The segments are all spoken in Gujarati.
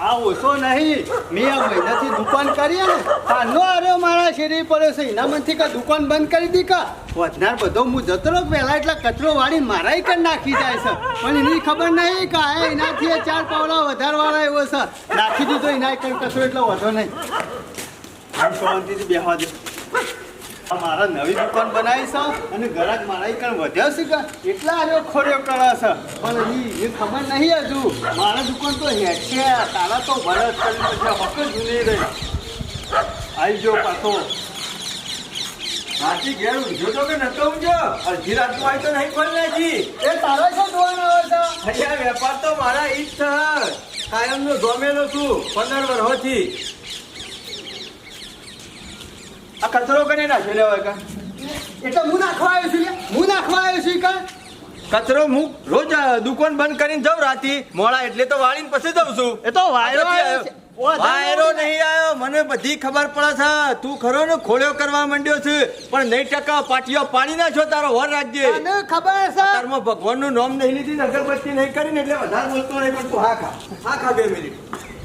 દુકાન ઓછો નહીં મેં આ મહિનાથી દુકાન કરી ને આર્યો મારા શેરી પડ્યો છે એના મનથી કે દુકાન બંધ કરી દી કા વધનાર બધો હું જતો રહું પહેલા એટલે કચરો વાળી મારાય કર નાખી જાય છે પણ એની ખબર નહીં કે એનાથી ચાર પાવડા વધારવાળા એવો છે નાખી દીધો એના કચરો એટલો વધો નહીં શાંતિથી દે. મારા નવી દુકાન બનાવી છે અને ગ્રાહક મારા કણ વધ્યા છે કે? એટલા આર્યો ખોર્યો કરે છે. પણ ઈ એ ખબર નહીં હજુ. મારા દુકાન તો હેઠ છે તારા તો ભરત કરી પછી હક જ જૂની રહી. આવી જો પાછો. હાથી ઘેર ઊંઘ્યો તો કે નતો ઊંઘ્યો અડધી રાતનું આવી તો નહીં પણ નાખી એ તારો શું જોવાનો આવે છે? વેપાર તો મારા ઈ જ છે. કાયમનો જોમેલો છું પંદર વર્ષોથી. આ કચરો કને નાખ્યો લેવાય કા એટલે હું નાખવા આવ્યો છું હું નાખવા આવ્યો છું કા કચરો હું રોજ દુકાન બંધ કરીને જાઉં રાતી. મોડા એટલે તો વાળીને પછી જાઉં છું. એ તો વાયરો આવ્યો વાયરો નહીં આવ્યો. મને બધી ખબર પડે છે. તું ખરો ને ખોળ્યો કરવા માંડ્યો છે. પણ નહીં ટકા પાટિયો પાણી ના છો તારો વર રાજ્ય ખબર છે? તારમાં ભગવાનનું નામ નહીં લીધી ને અગરબત્તી નહીં કરીને એટલે વધારે બોલતો નહીં પણ તું હા ખા. હા ખા બે મિનિટ.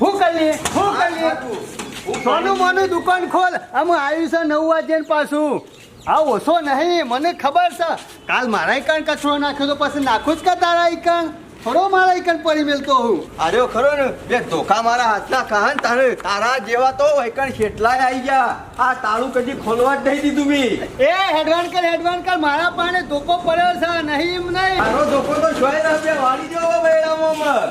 હું કરી હું કરી સોનું મોનું દુકાન ખોલ. આમ આવ્યું છે નવ વાગ્યા ને પાછું. આ ઓછો નહીં મને ખબર છે. કાલ મારા કણ કચરો નાખ્યો તો પછી નાખું જ કે તારા કણ થોડો મારા કણ પડી મેલતો હું અરે ખરો ને બે ધોખા મારા હાથના કાન તારે. તારા જેવા તો વૈકણ કેટલાય આવી ગયા. આ તાળું કદી ખોલવા જ નહીં દીધું મી. એ હેડવાન કર હેડવાન કર. મારા પાને ધોકો પડ્યો છે નહીં એમ નહીં. મારો ધોકો તો જોઈ છે વાળી જવો બેડામાં.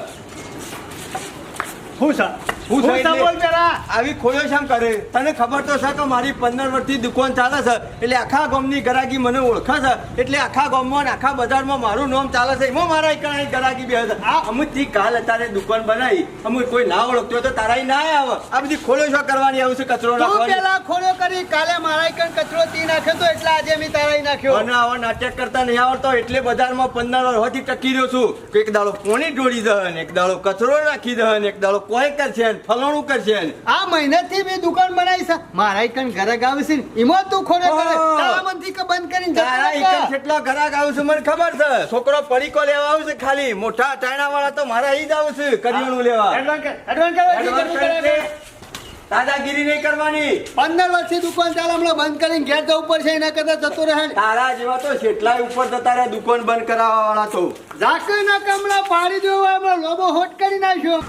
હું છે હું છે બોલ પેલા. આવી ખોયો શામ કરે. તને ખબર તો છે કે મારી પંદર વર્ષથી દુકાન ચાલે છે. એટલે આખા ગામની ગરાગી મને ઓળખે છે. એટલે આખા ગામમાં ને આખા બજારમાં મારું નામ ચાલે છે. એમાં મારા એકણાની ગરાગી બે છે આ અમુકથી કાલ અત્યારે દુકાન બનાવી. અમુક કોઈ ના ઓળખતો તો તારા ના આવે. આ બધી ખોળ્યો શો કરવાની આવું છે? કચરો નાખવાની. પેલા ખોડ્યો કરી. કાલે મારા કણ કચરો તી નાખ્યો તો એટલે આજે મેં તારા નાખ્યો. અને આવા નાટક કરતા નહીં આવડતો. એટલે બજારમાં પંદર વર્ષથી ટકી રહ્યો છું. કે એક દાડો પોણી ઢોળી દે એક દાડો કચરો નાખી દે એક દાડો કોઈ કરશે ને ફલાણું કરશે આ મહિનાથી મેં દુકાન બનાવી છે. મારા એકન ઘરે આવે છે એમાં તું ખોડ્યો કરે. તારા મનથી કે બંધ કરીને તારા એકન કેટલા ગ્રાહક છે મને ખબર છે. છોકરો પડીકો લેવા આવ્યું છે ખાલી. મોટા ટાણા વાળા તો મારા ઈ જ આવ્યું છે કરિયાણું લેવા. Advance advance. છે. દાદાગીરી નહીં કરવાની. પંદર વર્ષથી દુકાન ચાલે હમણાં બંધ કરીને ઘેર જવું પડશે એના કરતા જતો રહે તારા જેવા તો કેટલાય ઉપર જતા રહે દુકાન બંધ કરાવવા વાળા તો. ઝાકર ના કમળા પાડી દેવા હમણાં લોબો હોટ કરી નાખ્યો.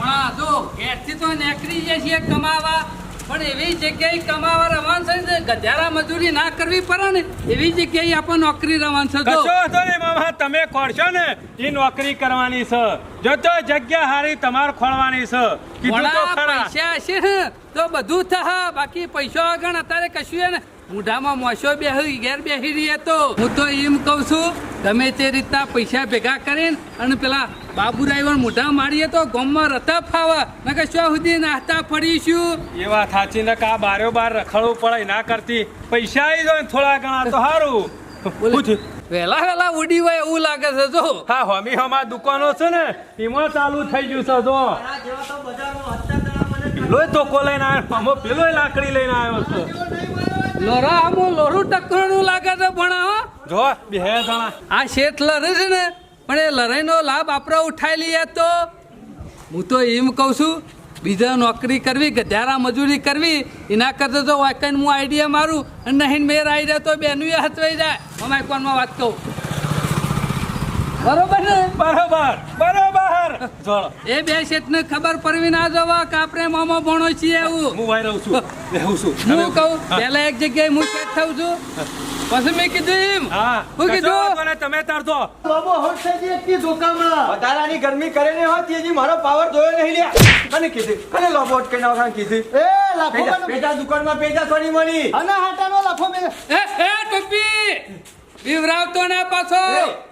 પણ જો ઘેરથી તો નીકળી જાય છે કમાવા. પણ એવી જગ્યાએ કમાવા રવાન છે ને ગધેડા મજૂરી ના કરવી પડે ને. એવી જગ્યાએ આપણે નોકરી રવાન છે કશો મામા તમે ખોડશો ને એ નોકરી કરવાની છે. જો તો જગ્યા હારી તમારે ખોળવાની છે. કીધું તો ખરા. પૈસા હશે તો બધું થશે. બાકી પૈસા આગળ અત્યારે કશું હે ને મૂઢામાં મોસો બેહી ઘેર બેહી રહીએ તો હું તો એમ કહું છું તમે તે રીતના પૈસા ભેગા કરીને અને પેલા બાબુ ડ્રાઈવર મોઢા મારીએ તો ગામમાં રતા ફાવા. નકર શું સુધી નાસ્તા પડીશું? એ વાત સાચી ને કા આ બારો બાર રખડવું પડે ના કરતી. પૈસા આવી જાય ને થોડા ઘણા તો સારું વેલા વેલા ઉડી હોય એવું લાગે છે જો. હા હોમી હોમા દુકાનો છે ને એમાં ચાલુ થઈ ગયું છે જો. પેલોય તોકો લઈને આવ્યો પેલો પેલોય લાકડી લઈને આવ્યો છે. લોરા આમો લોરું ટકરાનું લાગે છે ભણા જો બે જણા આ શેઠ લડે છે ને પણ એ લડાઈનો લાભ આપણે ઉઠાઈ લઈએ તો. હું તો એમ કહું છું બીજા નોકરી કરવી ગધારા મજૂરી કરવી એના કરતા તો વાકઈને હું આઈડિયા મારું અને નહીં મેર આવી જાય તો બેનું હચવાઈ જાય. મમાઈ કોનમાં વાત કહું. બરોબર ને? બરોબર બરોબર. જોડો. એ બે શેઠને ખબર પડવી ના જવા કે આપણે મામા ભણો છીએ એવું. હું ભાઈ રહું છું. રહું છું. હું કહું. પહેલા એક જગ્યાએ હું શેઠ થઉં છું. પછી મેં કીધું એમ. હા હું કીધું તમે તારતો બાબો હોટ થઈ ગઈ એટલી ધોકામણા વધારાની ગરમી કરે ને હોત હજી મારો પાવર જોયો નહીં લ્યા. અને કીધી કને લોબોટ ના ખાન કીધી. એ લાખો પેજા પેજા દુકાનમાં પેજા થોડી મળી. અને હાટાનો લાખો મે એ એ ટોપી બીવરાવતો ના પાછો.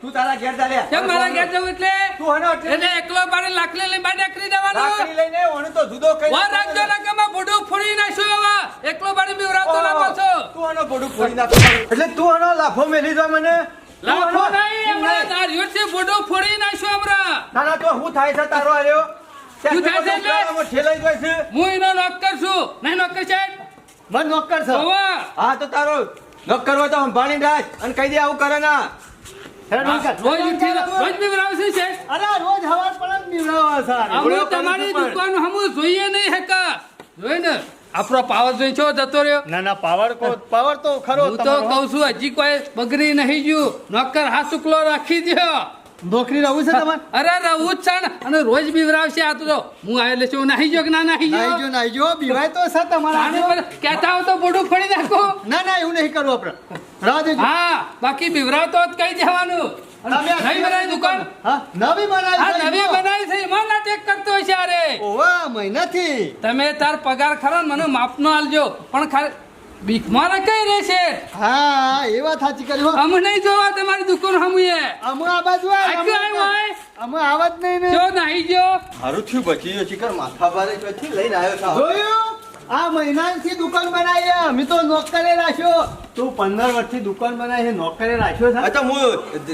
તું તારા ઘેર ચાલ્યા કેમ મારા ઘેર જવું એટલે? તું હનો એટલે. એકલો બારે લાકડી લઈને બાર કરી દેવાનો. લાકડી લઈને ઓને તો જુદો કઈ વા રાજ્ય ના કે બોડું ફોડી નાખ્યો એવા એકલો બારે વિવરાવતો ના પાછો. તું આનો બોડું ફોડી નાખ એટલે તું આનો લાફો મેલી દો મને. લાફો નહીં હમણાં નારિયો છે બોડો ફોડી નાખ્યો હમણાં. ના ના તો હું થાય છે તારો આયો તું થાય છે એટલે? હું એનો નોકર છું. નહીં નોકર છે મન નોકર છે. હા તો તારો નોકર કરવો તો અંભાણી રાજ અને કહી દે આવું કરે ના. ને ને? આપણો પાવર જોઈ છો જતો રહ્યો? ના ના પાવર કો પાવર તો ખરો હું તો. કઉ છું હજી કોઈ બગડી નહીં ગયું. નોકર હાથ ઉકલો રાખી દ્યો. નોકરી રહું છે તમારે? અરે રહું જ છે ને. અને રોજ બીવરાવશે આ તો. હું આવેલો છું નાહી જો કે ના નાહી જો? નાહી જો નાહી જો. બીવાય તો છે તમારા આને પર કહેતા હો તો બોડું ફોડી નાખો. ના ના એવું નહીં કરવું આપણે. રાહ દેજો હા બાકી બીવરાવતો જ કહી દેવાનું. બનાવી દુકાન. નવી બનાવી નવી બનાવી છે એમાં નાટક કરતો છે અરે ઓવા મહિનાથી તમે તાર પગાર ખરા મને માપનો આલજો. પણ ખાલી બીકમાં ન કઈ રહેશે હા એ વાત સાચી કરી હો. અમે નહીં જોવા તમારી દુકાન હમુએ. અમે આ બાજુ અમે આવત નહીં ને. જો નાહી જો. મારું થયું બચી ગયો શિખર માથા ભારે ચોથી લઈને આવ્યો છું. જોયું? આ મહિનાથી દુકાન બનાવી અમે તો નોકરે રાખ્યો. તું પંદર વર્ષથી દુકાન બનાવી છે નોકરે રાખ્યો છે? અચ્છા હું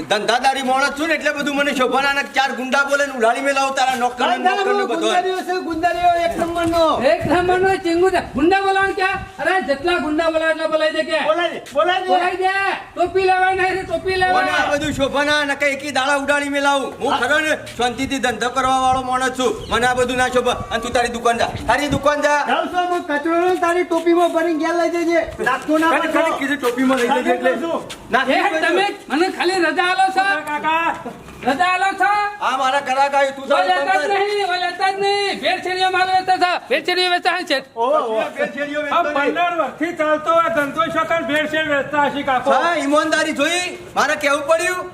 ધંધાદારી માણસ છું ને એટલે બધું મને શોભાના ચાર ગુંડા બોલે ઉડાડી મેલાવ તારા નોકર ને નોકર ને બધું. છે ગુંદારીઓ એક નંબરનો. એક નંબરનો ચીંગુ છે. ગુંડા બોલાવ ક્યાં અરે જેટલા ગુંડા બોલાવ એટલા બોલાઈ દે કે? બોલાઈ દે, બોલાઈ દે. ટોપી લેવાય નહીં ટોપી લેવાય. બધું શોભાના ને કઈ કી દાડા ઉડાડી મેલાવું. હું ખરો ને શાંતિથી ધંધો કરવા વાળો માણસ છું. મને આ બધું ના શોભા. અને તું તારી દુકાન જા. તારી દુકાન જા. કચરો ને તારી ટોપીમાં ભરીને ગયા લઈ જજે. નાખતો ના કને કીધું ટોપીમાં લઈ જજે એટલે. ના તમે મને ખાલી રજા આલો છો. કાકા. રજા આલો છો. આ મારા આવ્યું તું તો લેતા જ નહીં લેતા જ નહીં. ભેળસેળીઓ માલ વેચતા હતા. ભેળસેળીઓ વેચતા હશે. ઓહો, ઓહો. ભેળસેળીઓ વેચતો. પંદર વર્ષથી ચાલતો આ ધંધો શકન ભેળસેળ વેચતા હશે કાકો. હા ઈમાનદારી જોઈ. મારે કેવું પડ્યું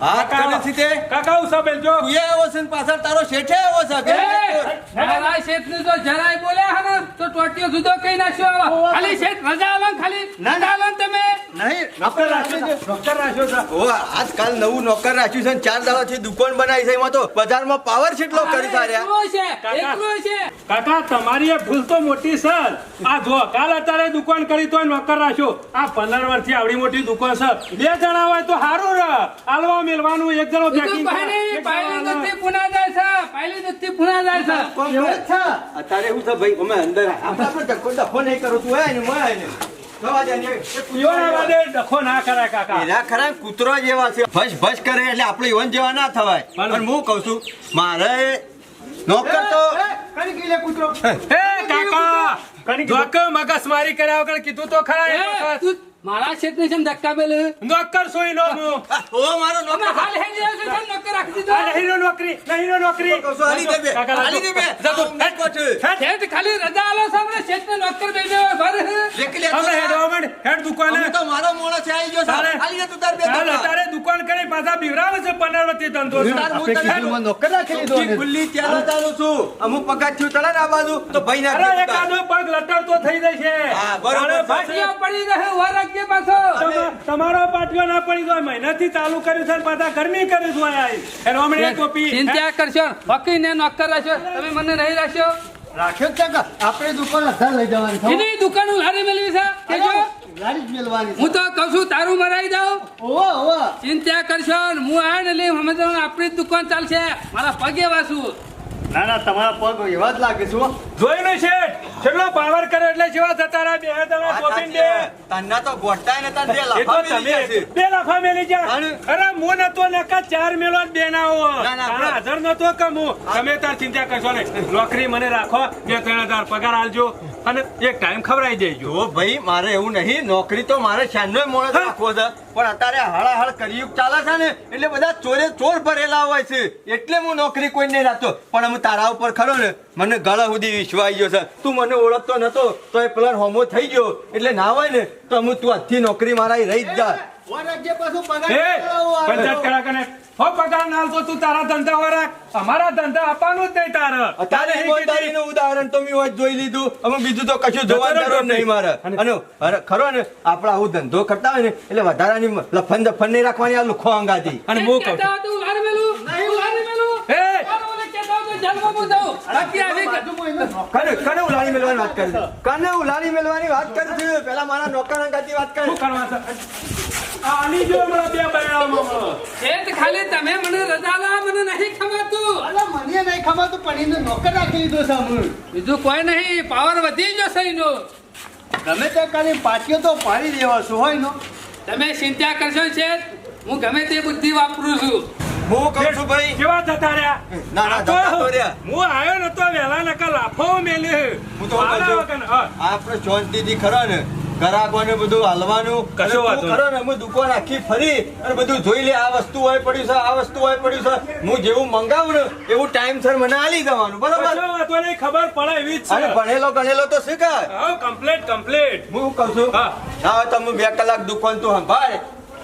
હા કાકા કને કાકા હું જો. તું એ છે ને પાછળ તારો શેઠે આવો છે મારા શેઠને જો જરાય બોલ્યા હે તો ટોટીઓ જુદો કઈ નાખ્યો ખાલી શેઠ રજા આલો ખાલી. ના, રજા તમે. નહીં ડોક્ટર રાખ્યો છે. ડોક્ટર રાખ્યો છે. ઓ આજકાલ નવું નોકર રાખ્યું છે ને ચાર દાડાથી દુકાન બનાવી છે એમાં તો બજારમાં પાવર કેટલો કરી સાર્યા. એકલો છે કાકા. એકલો છે. કાકા તમારી એ ભૂલ તો મોટી છે આ જો કાલ અત્યારે દુકાન કરી તો નોકર રાખ્યો. આ પંદર વર્ષથી આવડી મોટી દુકાન છે. બે જણા હોય તો સારું રે. આલવા મેલવાનું એક જણો પેકિંગ તો packing કરે, પહેલી પહેલી જણો પુના જાય છે. પહેલી દત્તી પુના જાય છે. કોણ છે. અત્યારે હું તો ભાઈ? અમે અંદર આપણા પર ડખો ડખો નહીં કરો તું હે ને. મોય ને ને. એ પીવાના વાદે ડખો ના કરાય કાકા. એના ખરા કૂતરો જેવા છે. ભસ ભસ કરે એટલે આપણે ઈવન જેવા ના થવાય. પણ હું કહું છું મારે નોકર તો કૂતરો? કાકા. મગસ મારી કર્યા વગર કીધું તો ખરા મારા શેઠને જેમ ધક્કા પેલ નોકર સોઈ લો હું. ઓ મારો નોકર. હાલ હે આવશો છે નોકર રાખી આ દીધો નહીં નો નોકરી નહીં નો નોકરી. કહું છું, હાલી દે બે, કાકા, હાલી દે બે. જા તું, આ ઉંમર ખાલી રજા આલો સામે શેઠને નોકર દઈ દે ભર દેખી લે હમણાં હેડ તું. હેડ દુકાન. તો મારો મોણસ આવી ગયો સારે તારે- હાલી દે તું તાર બે ધક્કા. દુકાન કરી પાછા બીવરાવે છે વર્ષથી ધંધો તાર હું તને નોકર રાખી દીધો ખુલ્લી ત્યાં ચાલું છું. અમુક પગાર થયું તળે ને આ બાજુ. તો ભાઈ ના એકાદો પગ લટડતો થઈ જશે. હા, બરોબર તારે છે. પડી રહે વાર રાખજે પાછો? તમારો પાટિયો ના પડી ગયો મહેનતથી ચાલુ કર્યું છે પાછા ગરમી કરી દો એનો હમણાં ટોપી ચિંતા કરશો વકીને નોકર રાખ્યો. તમે મને નહીં રાખ્યો? રાખ્યો છે કે? આપણે દુકાન અધાર લઈ જવાની છે. એની દુકાન ઉધારી મેળવી છે? કેજો. જ મેલવાની હું તો કહું છું તારું મરાઈ દઉં. ઓહો, ઓહો. ચિંતા કરશો હું આ ને લઈ સમજવાનું આપણી દુકાન ચાલશે. મારા પગે વાસું. ના ના તમારા પગ એવા જ લાગે છે જોઈ ને શેઠ કેટલો પાવર કર્યો એટલે જેવા જતા રહ્યા બે તમે સાચી બે. તન્ના તો ગોઠતાય ને તાર બે લાફા મેલી છે. બે લાફા મેલી જા. અરે નકા ચાર મેલો બે ના હો ના, હાજર નતો કે હું તમે તાર ચિંતા કરશો ને નોકરી મને રાખો બે ત્રણ હજાર પગાર આલજો. અને એક ટાઈમ ખવડાવી દેજો. જો ભાઈ મારે એવું નહીં. નોકરી તો મારે શાનનો મોડો રાખવો છે. પણ અત્યારે હળાહળ કરિયુગ ચાલે છે ને એટલે બધા ચોરે ચોર ભરેલા હોય છે. એટલે હું નોકરી કોઈ નહીં રાખતો. પણ હું તારા ઉપર ખરો ને મને ગળા સુધી વિશ્વાસ ગયો છે. તું મને ઓળખતો નતો તો એ પ્લાન હોમો થઈ ગયો. એટલે ના હોય ને તો હું તું આજથી નોકરી મારા રહી જ જા. પંચાયત કરા હો પગાર ના આલતો તું તારા ધંધા વાળા. અમારા ધંધા આપવાનું જ નહીં તારે. અત્યારે ઈમાનદારીનું ઉદાહરણ તો મેં જોઈ લીધું. અમે બીજું તો કશું જોવા જરૂર નહીં મારે. અને ખરો ને આપણે આવું ધંધો કરતા હોય ને એટલે વધારાની લફન દફન નહીં રાખવાની આ લુખો અંગાથી અને હું કહું કને ઉલાળી મેલવાની વાત કરી? છે? કને ઉલાળી મેળવાની વાત કરી? છે પેલા મારા નોકર અંગાથી વાત કરી. શું કરવા છે આ જો હમણાં બે બૈરાઓમાં શેઠ ખાલી તમે મને રજા લો મને નહીં ખમાતું. અરે મને નહીં ખબર તું પણ એનો નોકર રાખી લીધો છે. બીજું કોઈ નહીં પાવર વધી જશે એનો. ગમે તે કરી પાટીઓ તો પાડી દેવા છું હોય નો તમે ચિંતા કરશો શેઠ હું ગમે તે બુદ્ધિ વાપરું છું. હું કહું છું ભાઈ કેવા જતા રહ્યા? ના, ના, જતા રહ્યા. હું આવ્યો નતો વેલા નકર લાફો મેલ્યો. હું તો. આપણે શાંતિથી ખરો ને. ગ્રાહકોને બધું હાલવાનું. કશો વાતો કરો ને હું દુકાન આખી ફરી અને બધું જોઈ લે આ વસ્તુ હોય પડ્યું છે આ વસ્તુ હોય પડ્યું છે. હું જેવું મંગાવું ને એવું ટાઈમ સર મને આલી દેવાનું બરોબર? વાતો નહીં, ખબર પડે એવી જ છે. ભણેલો ગણેલો તો શીખાય હા કમ્પ્લીટ કમ્પ્લીટ હું શું કહું છું હા. હા તમે બે કલાક દુકાન તું સંભાળ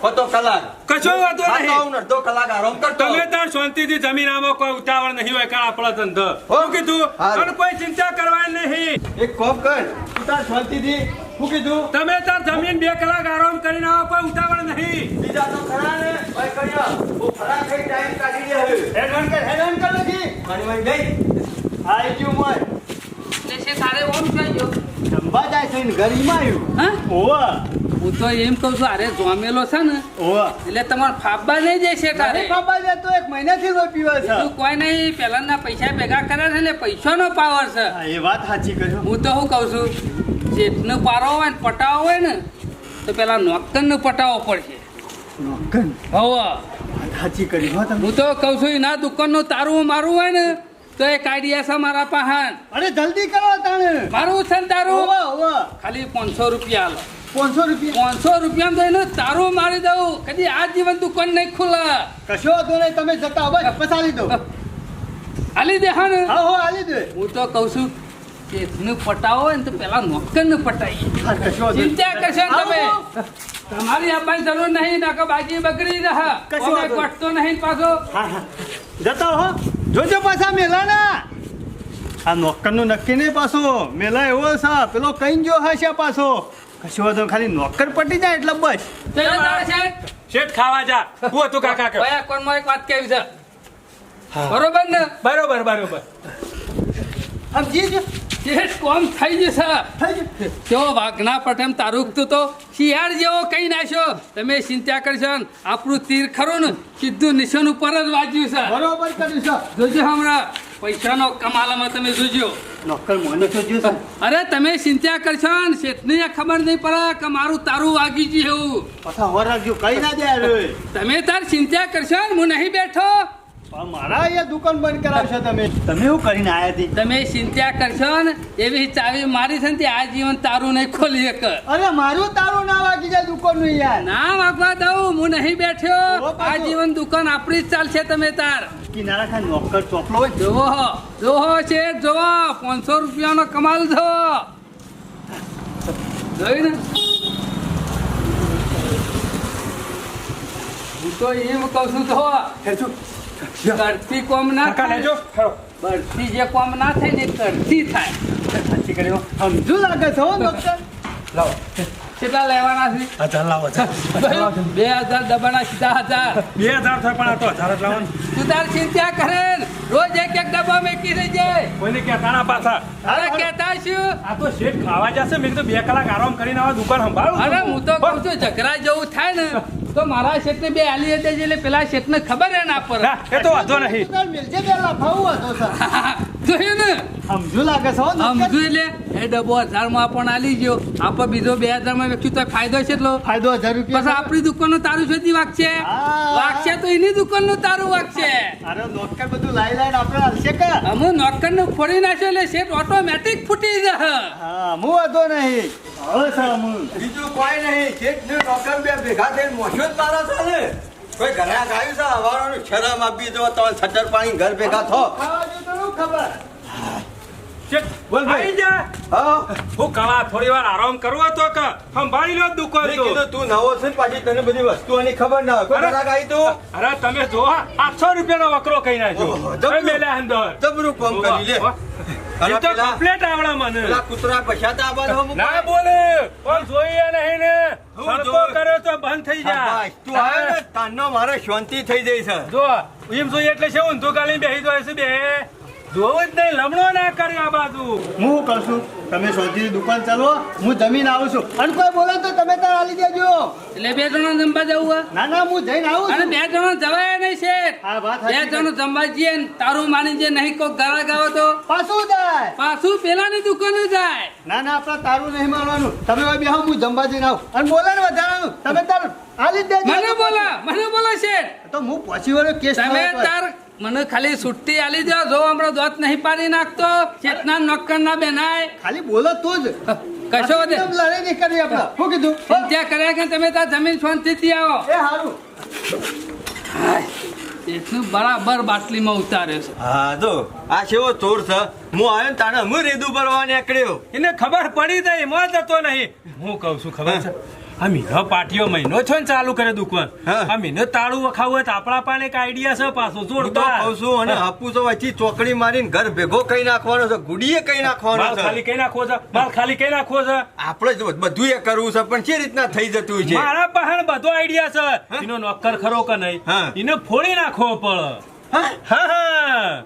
પતો કલાક. કશો વાતો નહીં. અડધો કલાક આરામ કર તમે તાર શાંતિથી જમીન આમાં કોઈ ઉતાવળ નહીં હોય કારણ આપણો ધંધો. હો. કીધું પણ કોઈ ચિંતા કરવાની નહીં. એક કોપ કર તું તાર શાંતિથી શું કીધું? તમે તાર જમીન બે કલાક આરામ કરીને આવો કોઈ ઉતાવળ નહીં. બીજા તો ખરા ને? ભાઈ કરિયા હું ખરા થઈ ટાઈમ કાઢી લે હવે. હેરાન કર હેરાન કર નથી મારી ભાઈ ગઈ. આઈ ગયું મોય એટલે છે તારે ઓમ થઈ ગયો. જમવા જાય છે ને ઘરમાં આવ્યું હા? ઓવા. હું તો એમ કહું છું અરે જોમેલો છે ને ઓવા. એટલે તમારે ફાબા નહીં જાય છે તારે. અરે જાય તો એક મહિનાથી રોજ પીવા છે. તું કોઈ નહીં પહેલાના પૈસા ભેગા કર્યા છે એટલે પૈસાનો પાવર છે. એ વાત સાચી કર્યો હું તો શું કહું છું જેટનો પારો હોય ને પટાવો હોય ને તો પેલા નોકરનો પટાવો પડશે. નોકન હવે. સાચી કરી હું તો કહું છું એના દુકાનનું તારું મારું હોય ને તો એક આઈડિયા છે મારા પાહન. અરે જલ્દી કરો તાણે. મારું છે ને તારું? ખાલી પાંચસો રૂપિયા આલો. પાંચસો રૂપિયા? પાંચસો રૂપિયા તો એનું તારું મારી દઉં. કદી આ જીવન દુકાન નહીં ખુલે. કશો તો નહીં તમે જતા હવે પસારી દો. હાલી દે હા ને હા હો આલી દે. હું તો કહું છું જેટનું પટાવો ને તો પેલા નોકરને વાંધો ચિંતા કરશો ને તમે. તમારી આપવાની જરૂર નહીં નાકા બાજી બગડી રહે. કશો. કટતો નહીં. પાછો. હા હા. હો જોજો પાછા મેલા ના આ નોકરનું નક્કી નહીં પાછો. મેલા એવો છે. પેલો કઈ ગયો હશે પાછો? કશું વાંધો ખાલી નોકર પટી જાય એટલે બસ. શેઠ ખાવા જા. હું હતું કાકા કોણ એક વાત કેવી છે? બરોબર ને? બરોબર બરોબર. આમ જી જો શેઠ કોમ થઈ જશે. જો વાઘના કેવો વાઘના તું તો શિયાળ જેવો કઈ નાખ્યો તમે ચિંતા કરશો ને. આપણું તીર ખરું ને? સીધું નિશાન ઉપર જ વાગ્યું છે. બરોબર કર્યું છે. જોજો હમણાં. પૈસાનો કમાલામાં તમે જોજો. નોકર મને જોજો અરે તમે ચિંતા કરશો ને. શેઠને ખબર નહીં પડે કે મારું તારું વાગી ગયું એવું પાછા હોર રાખજો કઈ ના દે તમે તાર ચિંતા કરશો ને. હું નહીં બેઠો. મારા અહીંયા દુકાન બંધ કરાવશો તમે. તમે શું કરીને હતી તમે ચિંતા કરશો ને એવી ચાવી મારી છે ને આ જીવન તારું નહીં ખોલી એક અરે મારું તારું ના વાગી જાય દુકાનનું યાર. ના વાગવા દઉં હું નહીં બેઠ્યો. આ જીવન દુકાન આપણી જ ચાલશે તમે તાર. કિનારા ખાન નોકર ચોપલો જોવો જોવો છે જોવો. પાંચસો રૂપિયાનો કમાલ છો. ને? હું તો એમ કહું છું તો કરતી કોમ ના થાય. લેજો. જે કોમ ના થાય ને કરતી થાય. સમજુ લાગે છે હો નોકર લાવો. કેટલા લેવાના છે? હજાર લાવો બે હજાર ડબ્બાના સીધા હજાર. બે હજાર થાય પણ આ તો હજાર જ લાવવાનું. તું તાર ચિંતા કરે. રોજ એક એક ડબ્બા મેકી દઈ જાય. કોઈને કહેતા ના પાછા. અરે કહેતા શું? આ તો શેઠ ખાવા જશે મેં તો બે કલાક આરામ કરીને આવા દુકાન સંભાળું અરે હું તો કહું છું ઝઘડા જેવું થાય ને તો મારા શેઠને બે આલી હતી એટલે પેલા શેઠને ખબર હે ના પર ના એ તો વાંધો નહીં. મિલજે પેલા ભાવ હતો સર ને? સમજુ લાગે છે સમજુ આમ નોકર જોઈ લે એ ડબ્બો હજારમાં પણ આલી ગયો. આપણે બીજો બે હજારમાં વેચ્યું તો ફાયદો છે એટલો. ફાયદો હજાર પછી રૂપિયા આપણી દુકાનનું તારું શોધી વાગશે? હા. વાગશે તો એની દુકાનનું તારું વાગશે. અરે નોકર બધું લાઈ લાઈને આપણે હાલશે કે? અમુ ફોડી નાખ્યો એટલે શેઠ ઓટોમેટિક ફૂટી જશે. હા હું વાંધો નહીં. હવે છે બીજું કોઈ નહીં. શેઠ ને નોકર બે ભેગા થઈને મોશો જ મારા છે ને. કોઈ ઘરાક આવ્યું છે હવારોનું શરમ આપી દો તમે છટર પાણી ઘર ભેગા થો. ખબર? બોલ ભાઈ. આવી જા. હા. હું કવા થોડી વાર આરામ કરવો તો કે સંભાળી લો દુકાન તો. કીધું તું નવો છે પાછી તને બધી વસ્તુઓની ખબર ના હોય. કોઈ આવી તો. અરે તમે જો આઠસો રૂપિયાનો વકરો કહી નાખ્યો જબરું. એ અંદર. જબરું કામ કરી લે. એ તો કમ્પ્લેટ આવડે મને. પેલા કૂતરા પછાતા આવવાનો હમ ના બોલે. પણ જોઈએ નહીં ને. સડકો જોઉં. તો બંધ થઈ જાય તું આવે ને તાનનો મારે શાંતિ થઈ જાય છે. જો એમ જોઈએ એટલે છે ઊંધું ગાલી બેસી જાય છે બે. જોવું જ નહીં લમણો ના કર્યો આ બાજુ. હું કરશું તમે શાંતિથી દુકાન ચાલો હું જમીન આવું છું. અને કોઈ બોલે તો તમે તાર આલી દેજો. એટલે બે જણા જમવા જવું? ના ના હું જઈને આવું અને બે જણા જવાય નહીં છે બે જણા જમવા જઈએ તારું માની જે નહીં કોઈ ગળા ગાવો તો. પાછું જાય. પાછું પેલાની દુકાને જાય. ના ના આપણે તારું નહીં માનવાનું. તમે હવે હું જમવા જઈને આવું. અને બોલે ને વધારાનું. તમે તાર આલી દેજો. મને બોલો મને બોલો શેઠ. તો હું પછી વાળો કેસ તમે તાર મને ખાલી છુટ્ટી આલી દો જો હમણાં દોત નહીં પાડી નાખતો ચેતના નક્કર ના બેનાય. ખાલી બોલો તું જ. કશો વધે લડાઈ નહીં કરી આપણે. શું કીધું? ચિંતા કર્યા કે તમે તાર જમીન શાંતિથી આવો. એ હારું. એટલું બરાબર બાટલીમાં ઉતાર્યો છે. હા તો આ છેવો ચોર છે? હું આવ્યો ને તાણે હું રેદુ ભરવા નીકળ્યો. એને ખબર પડી જાય મો જતો નહીં. હું કહું છું ખબર છે? આ મહિનો પાટીઓ મહિનો છો ને ચાલુ કરે દુકાન. આ મહિનો તાળું વખાવું હોય તો આપણા પાસે એક આઈડિયા છે પાછો જોડતો કહું છું અને હાપુ તો વચ્ચે ચોકડી મારીને ઘર ભેગો કઈ નાખવાનો છે ગુડીએ કઈ નાખવાનો છે. ખાલી છે કઈ નાખવો છે માલ ખાલી કઈ નાખવો છે. આપણે બધું એ કરવું છે પણ જે રીતના થઈ જતું છે? મારા પાસે બધો આઈડિયા છે. એનો નોકર ખરો કે નહીં? એને ફોડી નાખવો પડે. હા હા.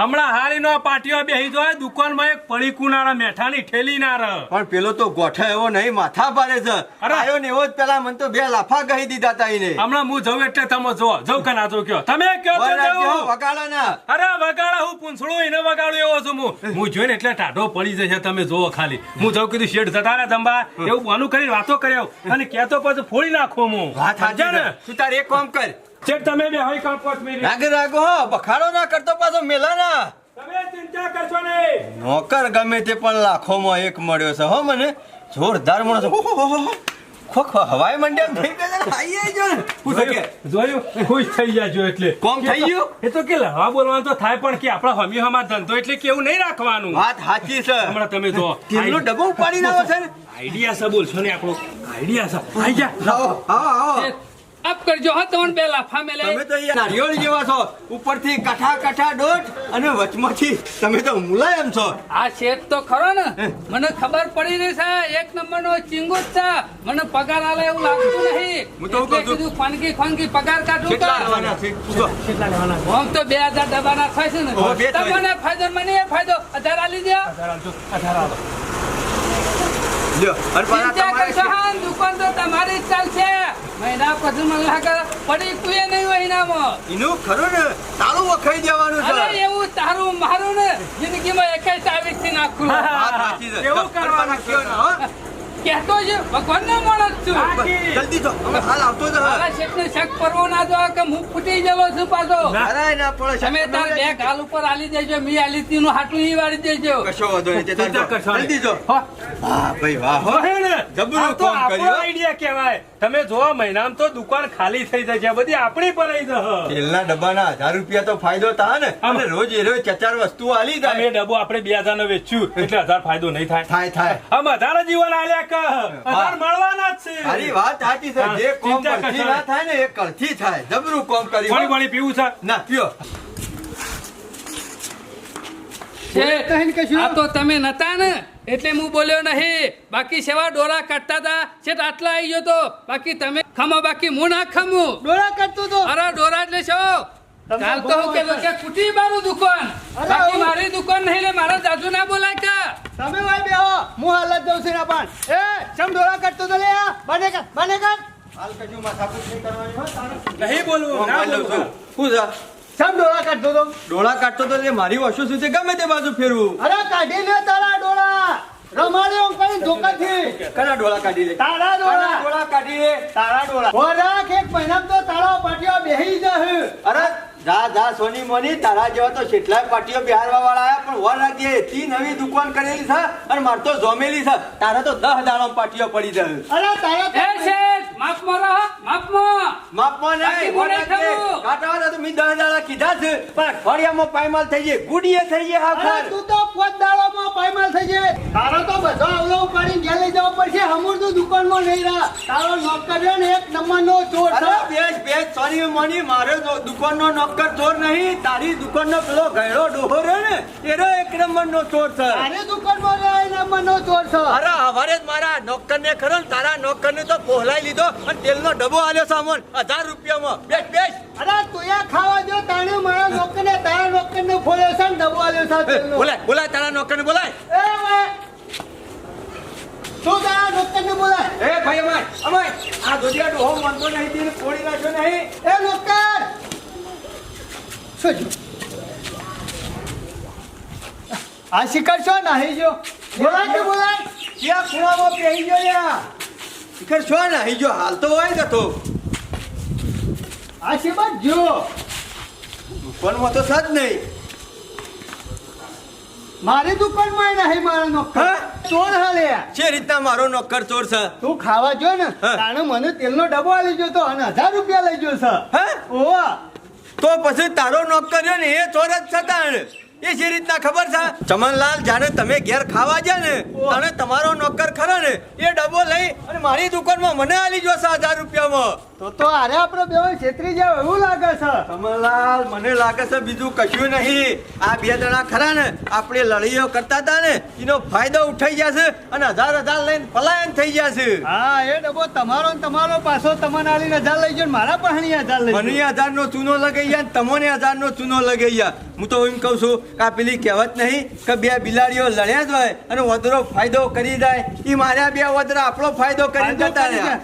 હમણાં હાલીનો પાટીઓ બેહી જાય દુકાનમાં એક પડી કુનાળા મેઠાની ઠેલી ના રહે. પણ પેલો તો ગોઠે એવો નહીં માથા પાડે છે. અરે. આયો ને એવો જ પેલા મને તો બે લાફા કહી દીધા તા એને. હમણાં હું જઉં એટલે તમે જો જઉં કે ના જઉં કયો. તમે કયો તો જઉં વગાડો વગાડાના. અરે વગાડા હું પૂંછડું એને વગાડું એવો છું હું. હું જોઈને એટલે ટાઢો પડી જશે તમે જોવો ખાલી. હું જઉં કીધું શેઠ જતા રહ્યા જંબા એવું બોનું કરીને વાતો કર્યો અને કહેતો પછી ફોડી નાખો હું. વાત હાજર ને? તું તાર એક કામ કર. શેઠ તમે બે હોય પાંચ મિનિટ. રાગ રાગો હો બખાડો ના કરતો પાછો મેલાના તમે ચિંતા કરશો ને નોકર ગમે તે પણ લાખોમાં એક મળ્યો છે હો મને. જોરદાર માણસ. ખો, ખો, હવાઈ મંડળ થઈ ગયા. આઈ આઈ જો ને. શું જોયું ખુશ થઈ જાજો એટલે. કોમ થઈ ગયો? એ તો કે હા બોલવાનું તો થાય પણ કે આપણા હમી હમા ધંધો એટલે કેવું નહીં રાખવાનું. વાત સાચી છે. હમણાં તમે જો તેલનો ડબ્બો ઉપાડી આવો છે ને? આઈડિયા છે બોલશો ને આપણો. આઈડિયા છે. આઈ જા આવો આવો આપ કરજો હા તમને બે લાફા મેલે. તમે તો અહીંયા નારિયેળ જેવા છો. ઉપરથી કઠા કઠા દોઢ અને વચમાંથી તમે તો મુલાયમ છો. આ શેઠ તો ખરો ને. મને ખબર પડી રહી છે એક નંબર નો ચિંગુ જ છે મને પગાર આલે એવું લાગતું નહીં. હું તો કહું છું. કીધું ખાનગી ખાનગી પગાર કાઢું કેટલા લેવાના છે? પૂછો. આમ તો બે હજાર ડબ્બાના થાય છે ને. તમને ફાયદો મને એ ફાયદો. અધારા આલી દો. લ્યો અને પાછા તમારે દુકાન તો તમારી જ ચાલશે મહિના પછી મને લાગે પડી કુએ નહીં મહિનામાં એનું ખરું ને તારું વખાઈ અરે એવું તારું મારું ને જિંદગીમાં એકાઈ તાવીસથી નાખું. એવું કરવાનું કયો ને, હો? કહેતો છે ભગવાન નો માણસ છું જલ્દી તો અમે હાલ આવતો જ મારા શેઠને શક પરવો ના દો કે હું ફૂટી ગયેલો છું પાછો ના પડે તમે તાર બે ગાલ ઉપર આલી દેજો મી આલી તીનું હાટું ઈ વાળી દેજો કશો વધો નહીં તે જો. જલ્દી જો હો. ભાઈ વાહ હો. હે ને? જબરું કામ કર્યું. આઈડિયા કહેવાય તમે જોવા મહિનામાં તો દુકાન ખાલી થઈ જશે બધી આપણી પર આવી જશે. તેલના ડબ્બાના હજાર રૂપિયા તો ફાયદો થા ને. અમે રોજ એ રોજ ચાર વસ્તુ આલી અમે ડબ્બો આપણે બે હજાર વેચ્યું એટલે હજાર ફાયદો નહીં થાય. થાય થાય. અમે હજાર જીવન આલ્યા કે હજાર મળવાના જ છે. તારી વાત સાચી છે. જે કોમ કરથી ના થાય ને એ કરથી થાય. જબરું કોમ કરી કર્યું પાણી પીવું છે. ના પીઓ. છે કહીને કશું? આ તો તમે નતા ને? એટલે હું બોલ્યો નહીં. બાકી સેવા ડોરા કાઢતા હતા. છે આટલા આવી ગયો તો. બાકી તમે ખમો બાકી હું ના ખમું. ડોળા કાઢતો તો. અરે ડોરા જ લેશો કાલ તો હું કે કે કુટી મારું દુકાન. અરે બાકી હું- મારી દુકાન નહીં લે મારા દાદુ ના બોલાય કા. તમે ભાઈ બેહો. હું હાલત જાઉં છું ના પણ એ ચમ ડોળા કાઢતો તો લે આ. બને કર બને કર. હાલ કશું માથાકૂટ નહીં કરવાની હો નહીં બોલવું ના બોલવું. છું. શું છે સમ ડોળા કાઢતો તો? ડોળા કાઢતો તો તે મારી વસ્તુ સુધી ગમે તે બાજુ ફેરવું. અરે કાઢી લે તારા ડોળા. રમાડ્યો કઈ ધોકાથી. કના ડોળા કાઢી લે? તારા ડોળા. ડોળા કાઢી લે? તારા ડોળા. હો રાખ એક મહિના તો તારો પાટિયો બેહી જહ અરે જા જા સોની મોની તારા જેવા તો કેટલાય પાટીઓ બિહારવા વાળા આયા પણ વર રાખજે તી નવી દુકાન કરેલી છે અને માર તો જોમેલી છે. તારા તો દહ દાડો પાટીઓ પડી જાય અરે તારા માફ મારો માફમાં માપમાં બાકી નહીં રાખજે. તો મી દહ દાડા કીધા છે પણ અઠવાડિયામાં પાયમાલ થઈ જાય ગુડીએ થઈ જાય હા ખર. તું તો પોત દાડોમાં પાયમાલ થઈ જાય. તારો તો બધો આવલો ઉપાડીને ઘેર લઈ જવો પડશે હમુર તું દુકાનમાં નહીં રહા. તારો નોકર ને એક નંબરનો ચોર છે અરે બેસ બેસ સોની મારે મારો નો- દુકાનનો નોકર ચોર નહીં તારી દુકાનનો પેલો ગયડો ડોહો રે ને એરો એક નંબરનો ચોર છે. તારી દુકાનમાં રે એ નંબરનો ચોર છે. અરે હવારે જ મારા નોકરને ખરો તારા તારા નોકરને તો પોહલાઈ લીધો. અને તેલનો ડબ્બો આલ્યો સામાન. હજાર રૂપિયામાં. બેસ બેસ. અરે તું એ ખાવા જો તાણે મારા નોકરને તારા નોકરને ફોડ્યો છે ને ડબ્બો આલ્યો છે તેલનો. બોલાય બોલાય તારા નોકરને બોલાય. એ શું તારા નોકરને બોલાય? એ ભાઈ અમાય અમાય. આ દોધિયા ડોહો મનતો નહીં તેને ફોડી નાખ્યો નહીં. એ નોકર! શું? આ શિકાર છો? નાહી જો બોલાય કે બોલાય? ક્યાં ખૂણામાં પહેરી ગયો લ્યા? શિખર છો ને? અહીં જો હાલતો હોય તો આ શિખર જો દુકાનમાં તો સજ નહીં. મારી દુકાનમાં નહીં મારો નોકર? ચોર હાલે. છે રીતના મારો નોકર ચોર છે? તું ખાવા જો ને. તાણે મને તેલનો ડબ્બો આલી ગયો તો અને હજાર રૂપિયા લઈ ગયો છે. હે? ઓ તો પછી તારો નોકર રહ્યો ને એ ચોર જ છે તાણ. એ જે રીતના ખબર છે? ચમનલાલ, જાણે તમે ઘેર ખાવા ગયા ને અને તમારો નોકર ખરો ને, એ ડબ્બો લઈ અને મારી દુકાનમાં મને આલી જો હજાર રૂપિયામાં. તો તો અરે આપણે બે છેતરી જાવ એવું લાગે છે? કમલલાલ મને લાગે છે બીજું કશું નહીં. આ બે જણા ખરા ને આપણે લડીઓ કરતા હતા ને એનો ફાયદો ઉઠાઈ જશે અને હજાર હજાર લઈને પલાયન થઈ જશે હા એ ડબો તમારો ને તમારો પાછો તમને આલીને હજાર લઈ ગયો મારા પહાણી હજાર લઈ મને હજાર નો ચૂનો લગાઈ ગયા તમને હજાર નો ચૂનો લગાઈ ગયા. હું તો એમ કહું છું કે આ પેલી કહેવત નહીં કે બે બિલાડીઓ લડ્યા જ હોય અને વધરો ફાયદો કરી જાય. એ મારા બે વધરા આપણો ફાયદો કરી જતા રહ્યા.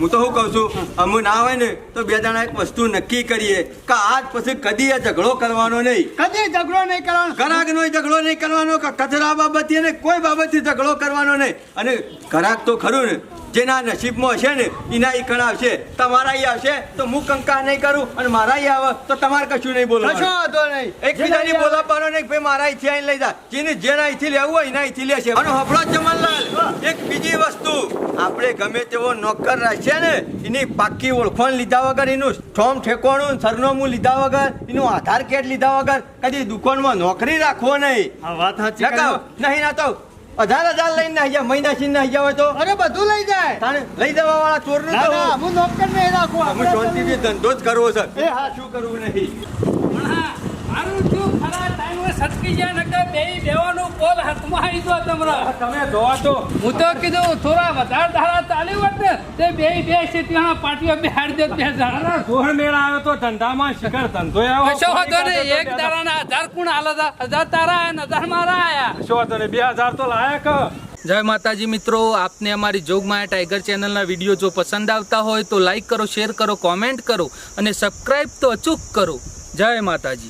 હું તો શું કહું છું? અમુ ના હોય ને તો બે જણા એક વસ્તુ નક્કી કરીએ કે આજ પછી કદી આ ઝઘડો કરવાનો નહીં. કદી ઝઘડો નહીં કરવાનો. ઘરાક નો ઝઘડો નહીં કરવાનો કે કચરા બાબતે ને કોઈ બાબતથી ઝઘડો કરવાનો નહીં. અને ઘરાક તો ખરું ને જેના નસીબમાં છે ને એના એ કણ આવશે તમારા એ આવશે તો હું કંકા નહીં કરું અને મારા ઈ આવે તો તમારે કશું નહીં કશો બોલવાનું વાંધો નહીં. એકબીજાની પાડો નહીં ભાઈ મારા અહીંથી આવીને લઈ જા. જેને જેના અહીંથી લેવું હોય એના અહીંથી લેશે. અને હફળો જમનલાલ એક બીજી વસ્તુ. આપણે ગમે તેવો નોકર રાખશે ને એની પાક્કી ઓળખાણ લીધા વગર એનું ઠોમ ઠેકોણું સરનામું લીધા વગર એનું આધાર કાર્ડ લીધા વગર કદી દુકાનમાં નોકરી રાખવો નહીં. વાત સાચી નહીં ના તો હજાર હજાર લઈને નાહી જાય મહિના નાહી જાય હોય તો? અરે બધું લઈ જાય. તાણે લઈ જવા વાળા ચોર ના ના નું હું નોકર નહીં રાખું આપણે શાંતિથી ધંધો જ કરવો છે. એ હા. શું કરવું નહીં પણ હા, મારું થયું ખરા ટાઈમે સટકી જાય નકર બે બેવાનો કોલ હાથમાં આવી ગયો તમારા. તમે જોવા તો હું તો કીધું થોડા વધારે ધારા ને તે બે બે સીટીના પાટીઓ દે બે ધારા મેળા આવ્યો તો ધંધામાં શિખર ધંધો આવ્યો. કશો એક દાડાના હજાર કુણ હજાર તારા આયા હજાર મારા આયા. કશો બે હજાર તો લાયક. જય માતાજી મિત્રો આપને અમારી જોગમાયા ટાઈગર ચેનલના વીડિયો જો પસંદ આવતા હોય તો લાઈક કરો શેર કરો કોમેન્ટ કરો અને સબસ્ક્રાઈબ તો અચૂક કરો. જય માતાજી.